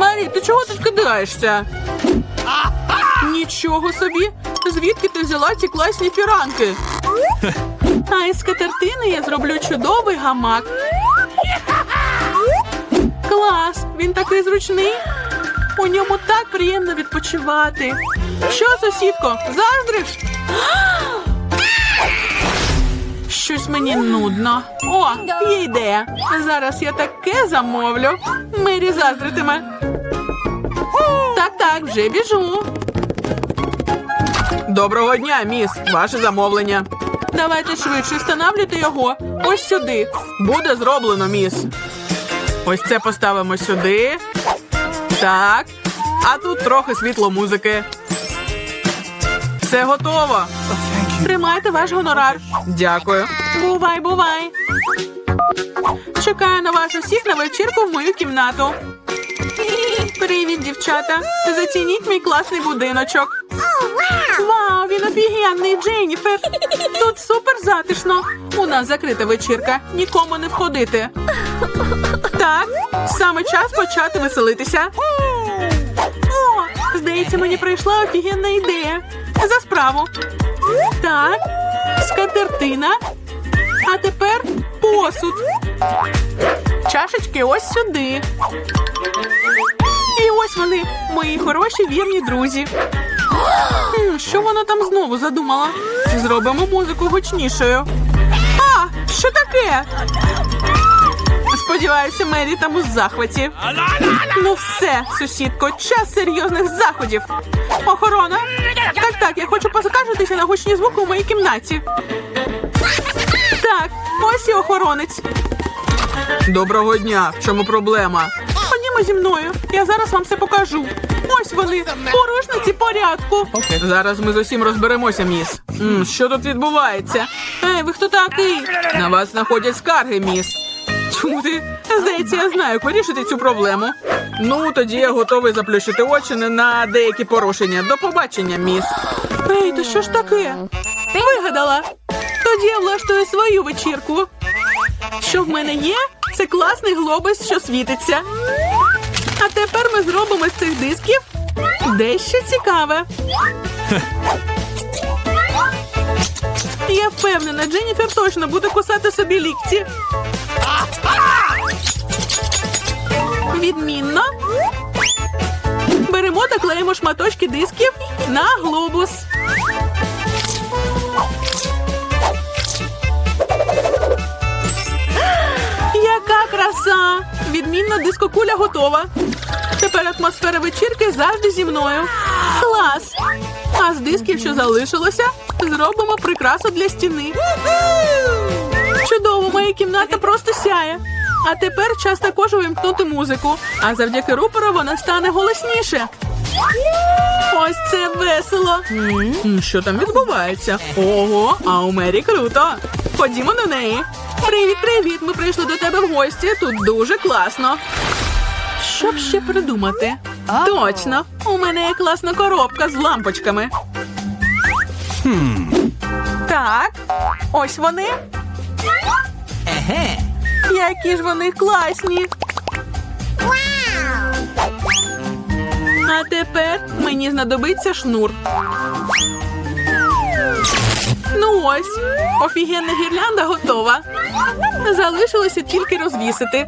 Марі, ти чого тут кидаєшся? Нічого собі. Звідки ти взяла ці класні фіранки? А із скатертини я зроблю чудовий гамак. Клас! Він такий зручний. У ньому так приємно відпочивати. Що, сусідко, заздриш? Щось мені нудно. О, є ідея. Зараз я таке замовлю. Мері заздритиме. Так, так, вже біжу. Доброго дня, міс. Ваше замовлення. Давайте швидше встановлюйте його. Ось сюди. Буде зроблено, міс. Ось це поставимо сюди. Так. А тут трохи світло музики. Все готово. Тримайте ваш гонорар. Дякую. Бувай, бувай. Чекаю на вас усіх на вечірку в мою кімнату. Привіт, дівчата. Зацініть мій класний будиночок. Вау, він офігенний, Дженніфер. Тут супер затишно. У нас закрита вечірка. Нікому не входити. Так, саме час почати веселитися. О, здається, мені прийшла офігенна ідея. За справу. Так, скатертина. А тепер посуд. Чашечки ось сюди. І ось вони, мої хороші вірні друзі. Що вона там знову задумала? Зробимо музику гучнішою. А, що таке? Сподіваюся, Мері там у захваті. Ну все, сусідко, час серйозних заходів. Охорона. Так, так, я хочу поскаржитися на гучні звуки у моїй кімнаті. Ось і охоронець. Доброго дня. В чому проблема? Ходімо зі мною. Я зараз вам все покажу. Ось вони, порушниці порядку. Зараз ми з усім розберемося, міс. М, що тут відбувається? Ей, ви хто такий? На вас знаходять скарги, міс. Чому ти? Здається, я знаю, як вирішити цю проблему. Ну, тоді я готовий заплющити очі на деякі порушення. До побачення, міс. Ей, то що ж таке? Вигадала. Тоді я влаштую свою вечірку. Що в мене є? Це класний глобус, що світиться. А тепер ми зробимо з цих дисків дещо цікаве. Я впевнена, Дженніфер точно буде кусати собі лікті. Відмінно. Беремо та клеїмо шматочки дисків на глобус. Краса! Відмінна дискокуля готова. Тепер атмосфера вечірки завжди зі мною. Клас! А з дисків, що залишилося, зробимо прикрасу для стіни. Чудово, моя кімната просто сяє. А тепер час також увімкнути музику. А завдяки рупору вона стане голосніше. Ось це весело. М, Що там відбувається? Ого, а у Мері круто. Ходімо до неї. Привіт, привіт. Ми прийшли до тебе в гості. Тут дуже класно. Що б ще придумати? Точно, у мене є класна коробка з лампочками. Так, ось вони. Еге. Які ж вони класні. А тепер мені знадобиться шнур. Ну ось, офігенна гірлянда готова. Залишилося тільки розвісити.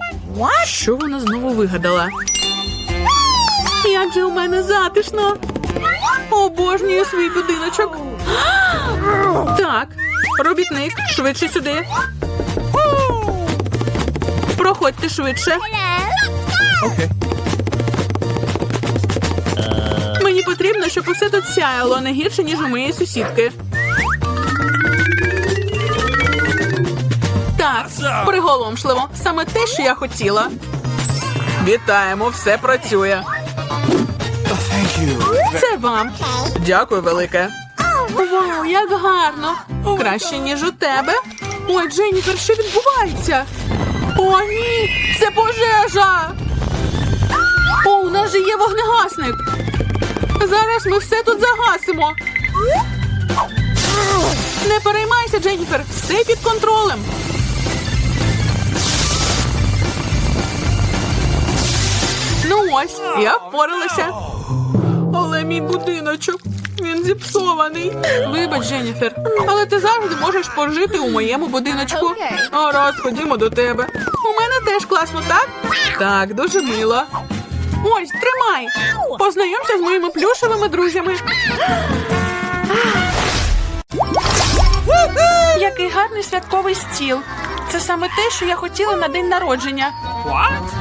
Що вона знову вигадала? Як же у мене затишно. Обожнюю свій будиночок. Так, робітник, швидше сюди. Проходьте швидше. Мені потрібно, щоб усе тут сяяло не гірше, ніж у моєї сусідки. Так, приголомшливо. Саме те, що я хотіла. Вітаємо, все працює. Це вам. Дякую, велике. Вау, як гарно! Краще, ніж у тебе. Ой, Дженніфер, що відбувається? О, ні! Це пожежа! О, у нас же є вогнегасник. Зараз ми все тут загасимо. Не переймайся, Дженніфер, все під контролем. Ну ось, я впоралася. Але мій будиночок, він зіпсований. Вибач, Дженніфер, але ти завжди можеш пожити у моєму будиночку. Гаразд, ходімо до тебе. У мене теж класно, так? Так, дуже мило. Ось, тримай. Познайомся з моїми плюшевими друзями. Який гарний святковий стіл. Це саме те, що я хотіла на день народження.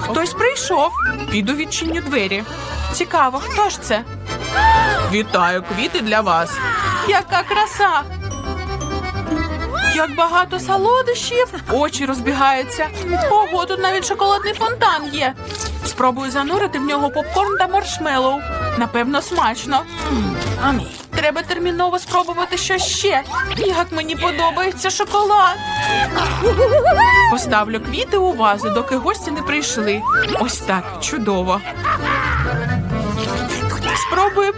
Хтось прийшов. Піду відчиню двері. Цікаво, хто ж це? Вітаю, квіти для вас. Яка краса! Як багато солодощів, очі розбігаються. Ого, тут навіть шоколадний фонтан є. Спробую занурити в нього попкорн та маршмеллоу. Напевно, смачно. Амі. Треба терміново спробувати щось ще. Як мені подобається шоколад. Поставлю квіти у вазу, доки гості не прийшли. Ось так, чудово.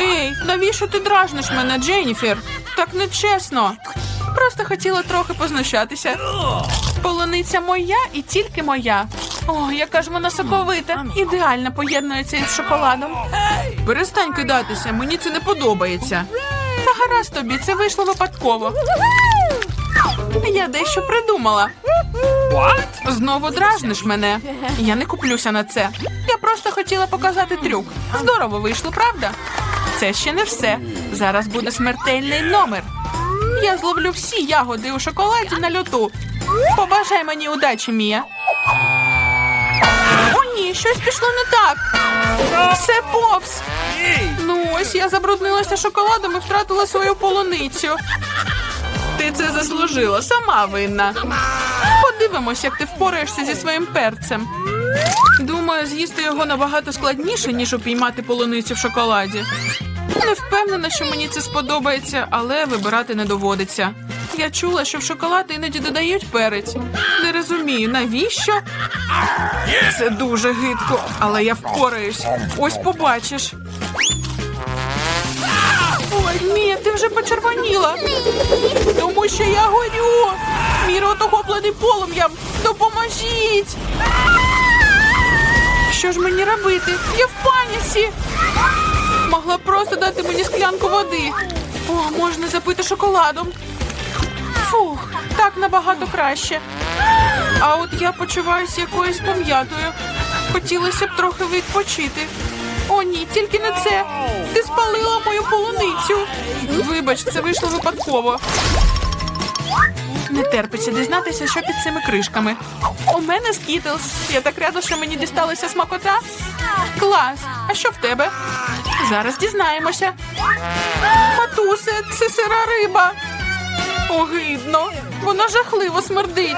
Ей, навіщо ти дражниш мене, Дженніфер? Так нечесно. Просто хотіла трохи познущатися. Полуниця моя і тільки моя. О, яка ж вона соковита. Ідеально поєднується із шоколадом. Перестань кидатися, мені це не подобається. Та гаразд тобі, це вийшло випадково. Я дещо придумала. Знову дражниш мене. Я не куплюся на це. Я просто хотіла показати трюк. Здорово вийшло, правда? Це ще не все. Зараз буде смертельний номер. Я зловлю всі ягоди у шоколаді на льоту. Побажай мені удачі, Мія. О, ні, щось пішло не так. Все повз. Ну ось я забруднилася шоколадом і втратила свою полуницю. Ти це заслужила, сама винна. Подивимось, як ти впораєшся зі своїм перцем. Думаю, з'їсти його набагато складніше, ніж упіймати полуницю в шоколаді. Не впевнена, що мені це сподобається, але вибирати не доводиться. Я чула, що в шоколад іноді додають перець. Не розумію, навіщо? Це дуже гидко, але я впораюсь. Ось побачиш. Ой, Мія, ти вже почервоніла. Тому що я горю. Мій рот охоплений полум'ям. Допоможіть. Що ж мені робити? Я в паніці. Могла просто дати мені склянку води. О, можна запити шоколадом. Фух, так набагато краще. А от я почуваюся якоюсь пом'ятою. Хотілося б трохи відпочити. О, ні, тільки не це. Ти спалила мою полуницю. Вибач, це вийшло випадково. Не терпиться дізнатися, що під цими кришками. У мене скітлс. Я так рада, що мені дісталася смакота. Клас. А що в тебе? Зараз дізнаємося. Матусе, це сира риба. Огидно. Вона жахливо смердить.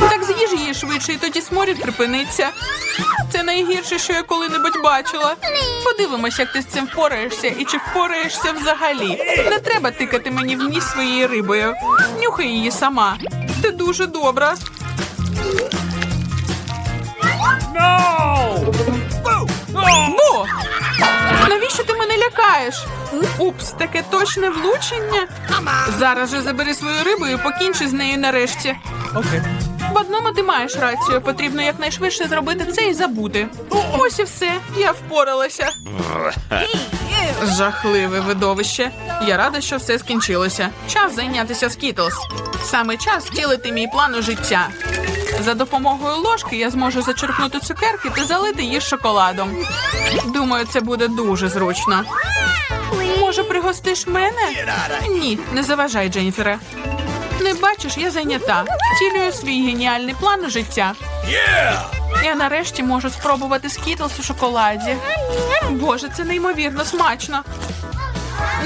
Так з'їж її швидше, і тоді сморід припиниться. Це найгірше, що я коли-небудь бачила. Подивимось, як ти з цим впораєшся і чи впораєшся взагалі. Не треба тикати мені в ніс своєю рибою. Нюхай її сама. Ти дуже добра. Бо! Навіщо ти мене лякаєш? Упс, таке точне влучення. Зараз же забери свою рибу і покінчи з нею нарешті. В одному ти маєш рацію. Потрібно якнайшвидше зробити це і забути. Ось і все. Я впоралася. Жахливе видовище. Я рада, що все скінчилося. Час зайнятися скітлс. Саме час втілити мій план у життя. За допомогою ложки я зможу зачерпнути цукерки та залити їх шоколадом. Думаю, це буде дуже зручно. Може, пригостиш мене? Ні, не заважай, Дженніфере. Не бачиш, я зайнята. Втілюю свій геніальний план життя. Я нарешті можу спробувати скітлс у шоколаді. Боже, це неймовірно смачно.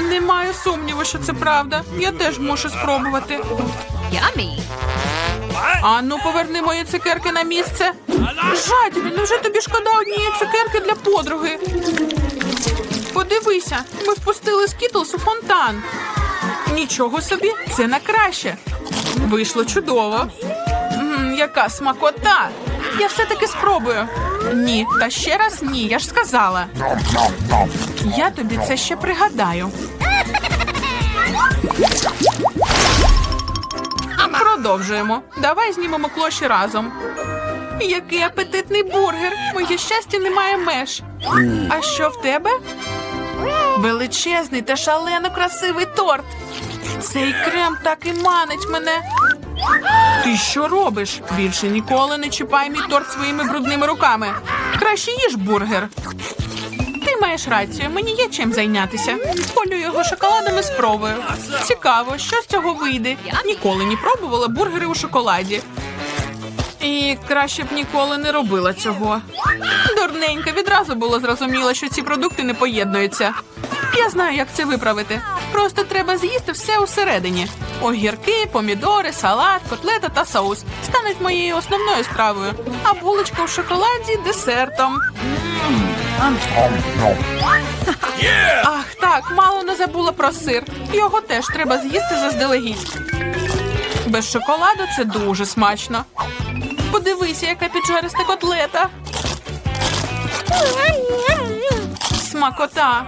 Не маю сумніву, що це правда. Я теж мушу спробувати. Yummy. Ану, поверни мої цукерки на місце. Жадібі, невже тобі шкода однієї цукерки для подруги? Подивися, ми впустили скітлс у фонтан. Нічого собі, це на краще. Вийшло чудово. М, яка смакота! Я все-таки спробую. Ні, та ще раз ні, я ж сказала. Я тобі це ще пригадаю. Продовжуємо. Давай знімемо клоші разом. Який апетитний бургер! Моє щастя немає меж. А що в тебе? Величезний та шалено красивий торт. Цей крем так і манить мене. Ти що робиш? Більше ніколи не чіпай мій торт своїми брудними руками. Краще їж бургер. Маєш рацію, мені є чим зайнятися. Полю його шоколадом і спробую. Цікаво, що з цього вийде. Ніколи не пробувала бургери у шоколаді. І краще б ніколи не робила цього. Дурненька, відразу було зрозуміло, що ці продукти не поєднуються. Я знаю, як це виправити. Просто треба з'їсти все усередині. Огірки, помідори, салат, котлета та соус стануть моєю основною стравою, а булочка в шоколаді десертом. Ах, так, мало не забула про сир. Його теж треба з'їсти заздалегідь. Без шоколаду це дуже смачно. Подивися, яка піджариста котлета. Смакота.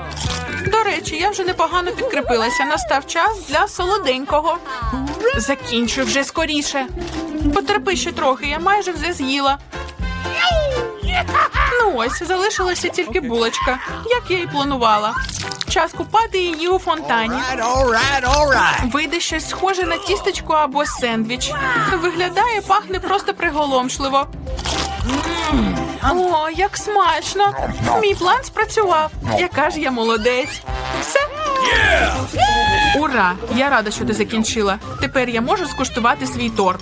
До речі, я вже непогано підкріпилася. Настав час для солоденького. Закінчуй вже скоріше. Потерпи ще трохи, я майже все з'їла. Ну ось, залишилася тільки булочка, як я і планувала. Час купати її у фонтані. Alright, alright, alright. Вийде щось схоже на тістечко або сендвіч. Виглядає, пахне просто приголомшливо. О, як смачно! Мій план спрацював. Яка ж я молодець. Все. Ура! Я рада, що ти закінчила. Тепер я можу скуштувати свій торт.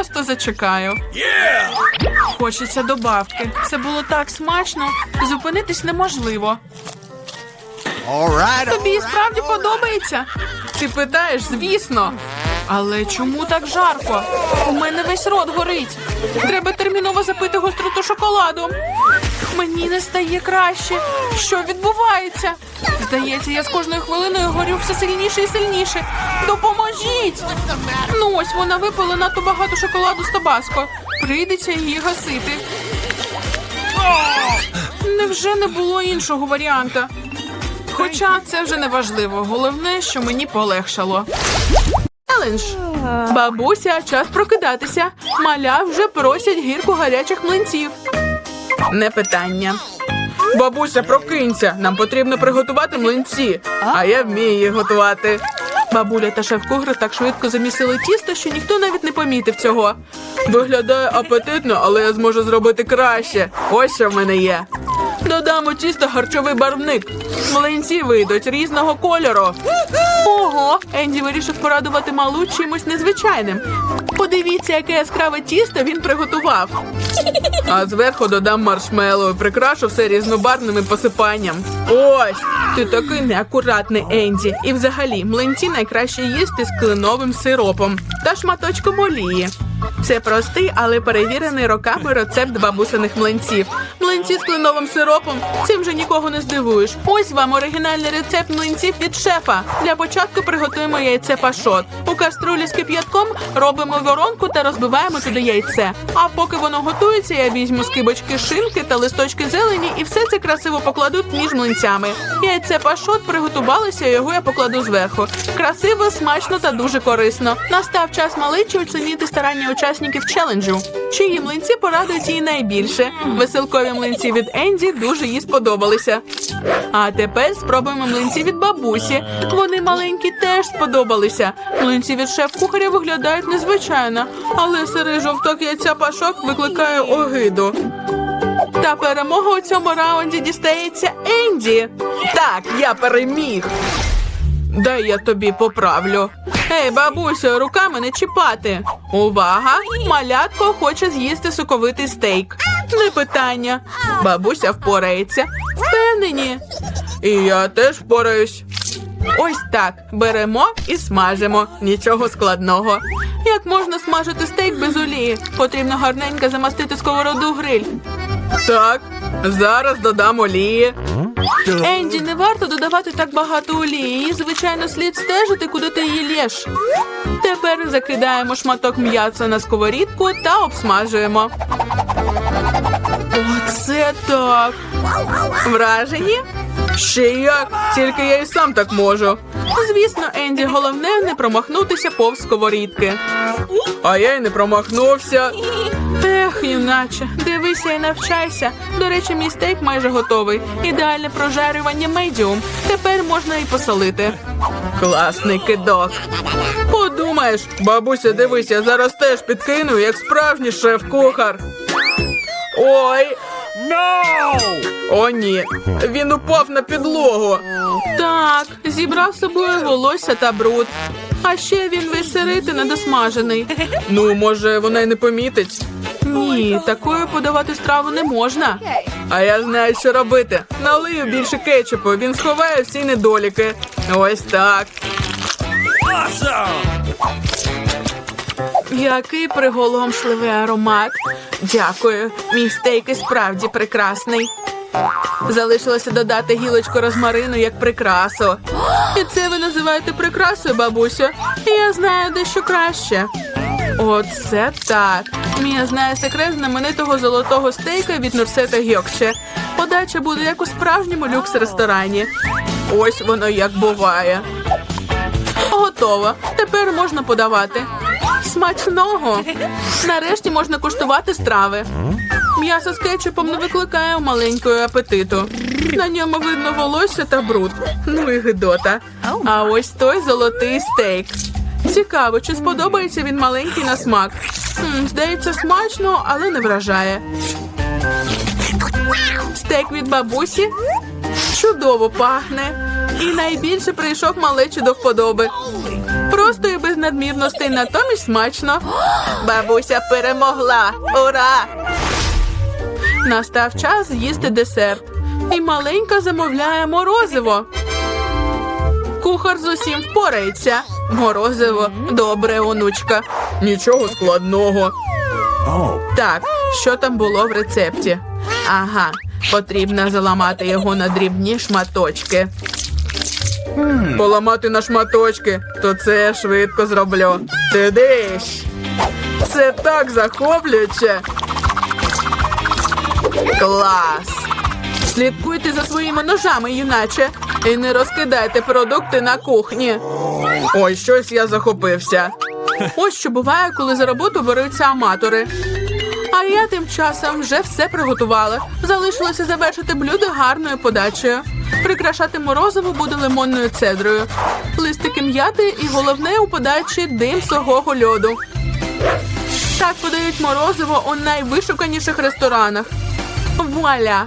Просто зачекаю. Хочеться добавки. Це було так смачно. Зупинитись неможливо. Тобі справді подобається? Ти питаєш, звісно. Але чому так жарко? У мене весь рот горить. Треба терміново запити гостроту шоколадом. Мені не стає краще. Що відбувається? Здається, я з кожною хвилиною горю все сильніше і сильніше. Допоможіть! Ну ось вона випила надто багато шоколаду з табаско. Прийдеться її гасити. Невже не було іншого варіанта? Хоча це вже не важливо. Головне, що мені полегшало. Челендж. Бабуся, час прокидатися. Маля вже просять гірку гарячих млинців. Не питання. Бабуся, прокинься. Нам потрібно приготувати млинці, а я вмію їх готувати. Бабуля та шеф-кухар так швидко замісили тісто, що ніхто навіть не помітив цього. Виглядає апетитно, але я зможу зробити краще. Ось що в мене є. Додамо тісто харчовий барвник. Млинці вийдуть різного кольору. Ого, Енді вирішив порадувати малу чимось незвичайним. Подивіться, яке яскраве тісто він приготував. А зверху додам маршмеллоу і прикрашу все різнобарвним посипанням. Ось, ти такий неакуратний Енді. І взагалі млинці найкраще їсти з кленовим сиропом та шматочком олії. Це простий, але перевірений роками рецепт бабусиних млинців. Млинці з кленовим сиропом цим вже нікого не здивуєш. Ось вам оригінальний рецепт млинців від шефа. Для початку приготуємо яйце пашот. У каструлі з кип'ятком робимо воронку та розбиваємо туди яйце. А поки воно готується, я візьму скибочки шинки та листочки зелені і все це красиво покладу між млинцями. Яйце пашот приготувалося, його я покладу зверху. Красиво, смачно та дуже корисно. Настав час маличі оцінити старання учасників челенджу. Чиї млинці порадують їй найбільше. Веселкові млинці від Енді дуже їй сподобалися. А тепер спробуємо млинці від бабусі. Вони маленькі теж сподобалися. Млинці від шеф-кухаря виглядають незвичайно, але сирий жовток яйця пашок викликає огиду. Та перемога у цьому раунді дістається Енді. Так, я переміг. Дай я тобі поправлю. Ей, бабусю, руками не чіпати. Увага! Малятко хоче з'їсти соковитий стейк. Не питання. Бабуся впорається. Впевнені. І я теж впораюсь. Ось так. Беремо і смажимо. Нічого складного. Як можна смажити стейк без олії? Потрібно гарненько замастити сковороду гриль. Так, зараз додам олії. Енді, не варто додавати так багато олії. І, звичайно, слід стежити, куди ти її лєш. Тепер закидаємо шматок м'яса на сковорідку та обсмажуємо. Оце так. Вражені? Ще як, тільки я і сам так можу. Звісно, Енді, головне не промахнутися повз сковорідки. А я й не промахнувся. Ех, юначе, дивися і навчайся. До речі, мій стейк майже готовий. Ідеальне прожарювання медіум. Тепер можна і посолити. Класний кидок. Подумаєш, бабуся, дивись, я зараз теж підкину, як справжній шеф-кухар. Ой! О, ні. Він упав на підлогу. Так, зібрав з собою волосся та бруд. А ще він весь сирий та недосмажений. Ну, може, вона й не помітить. Ні, такою подавати страву не можна. А я знаю, що робити. Налию більше кетчупу, він сховає всі недоліки. Ось так. Який приголомшливий аромат. Дякую. Мій стейк і справді прекрасний. Залишилося додати гілочку розмарину як прикрасу. І це ви називаєте прикрасою, бабусю? Я знаю дещо краще. Оце так. Мія знає секрет знаменитого золотого стейка від Нурсета Гьокче. Подача буде як у справжньому люкс-ресторані. Ось воно як буває. Готово. Тепер можна подавати. Смачного. Нарешті можна куштувати страви. М'ясо з кетчупом не викликає маленького апетиту. На ньому видно волосся та бруд. Ну і гидота. А ось той золотий стейк. Цікаво, чи сподобається він маленький на смак. Здається, смачно, але не вражає. Стейк від бабусі чудово пахне. І найбільше прийшов малечі до вподоби. Просто і без надмірностей, натомість смачно. Бабуся перемогла. Ура! Настав час з'їсти десерт. І маленька замовляє морозиво. Кухар з усім впорається. Морозиво, добре, онучка. Нічого складного. Так, що там було в рецепті? Ага, потрібно заламати його на дрібні шматочки. Поламати на шматочки, то це я швидко зроблю. Ти диш. Це так захоплююче. Клас. Слідкуйте за своїми ножами, юначе, і не розкидайте продукти на кухні. Ой, щось я захопився. Ось що буває, коли за роботу беруться аматори. А я тим часом вже все приготувала. Залишилося завершити блюдо гарною подачею. Прикрашати морозиво буде лимонною цедрою. Листики м'яти і головне у подачі дим сухого льоду. Так подають морозиво у найвишуканіших ресторанах. Вуаля!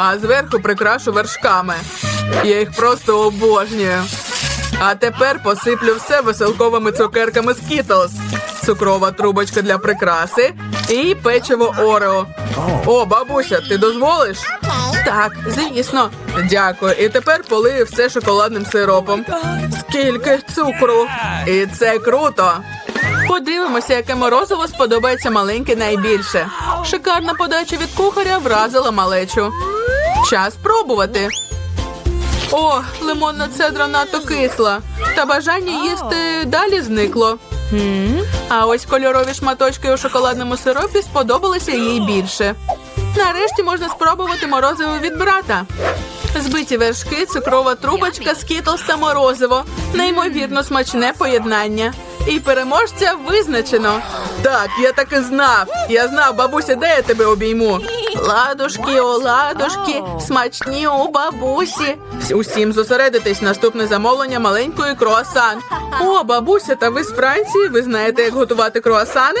А зверху прикрашу вершками. Я їх просто обожнюю. А тепер посиплю все веселковими цукерками Skittles. Цукрова трубочка для прикраси і печиво Орео. О, бабуся, ти дозволиш? Так, звісно. Дякую. І тепер полию все шоколадним сиропом. Скільки цукру! І це круто. Подивимося, яке морозиво сподобається маленьке найбільше. Шикарна подача від кухаря вразила малечу. Час пробувати. О, лимонна цедра надто кисла. Та бажання їсти далі зникло. А ось кольорові шматочки у шоколадному сиропі сподобалися їй більше. Нарешті можна спробувати морозиво від брата. Збиті вершки, цукрова трубочка, скітлс та морозиво. Неймовірно смачне поєднання. І переможця визначено. Так, я так і знав. Я знав, бабуся, де я тебе обійму. Ладушки, о, ладушки, смачні у бабусі. Усім зосередитись, наступне замовлення маленької круасан. О, бабуся, та ви з Франції, ви знаєте, як готувати круасани?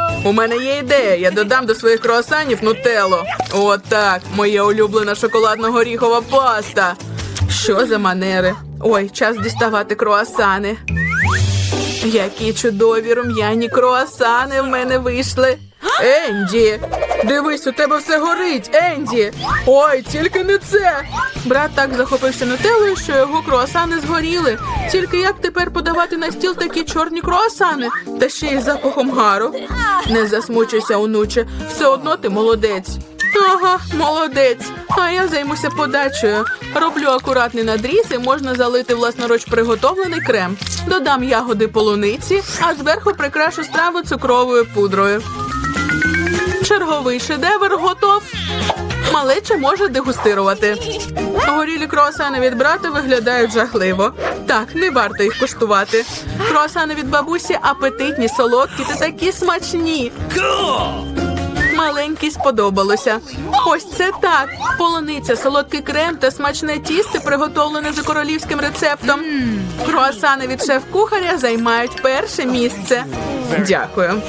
У мене є ідея. Я додам до своїх круасанів нутелло. Отак, моя улюблена шоколадно-горіхова паста. Що за манери? Ой, час діставати круасани. Які чудові рум'яні круасани в мене вийшли. Енді, дивись, у тебе все горить, Енді. Ой, тільки не це. Брат так захопився нутеллою, що його круасани згоріли. Тільки як тепер подавати на стіл такі чорні круасани, та ще й запахом гару. Не засмучуйся, онуче, все одно ти молодець. Ага, молодець. А я займуся подачею. Роблю акуратний надріз і можна залити власноруч приготовлений крем. Додам ягоди полуниці, а зверху прикрашу страву цукровою пудрою. Черговий шедевр готов. Малеча може дегустирувати. Горілі круасани від брата виглядають жахливо. Так, не варто їх куштувати. Круасани від бабусі апетитні, солодкі та такі смачні. Маленький сподобалося. Ось це так. Полуниця, солодкий крем та смачне тісто, приготовлене за королівським рецептом. Круасани від шеф-кухаря займають перше місце. Дякую.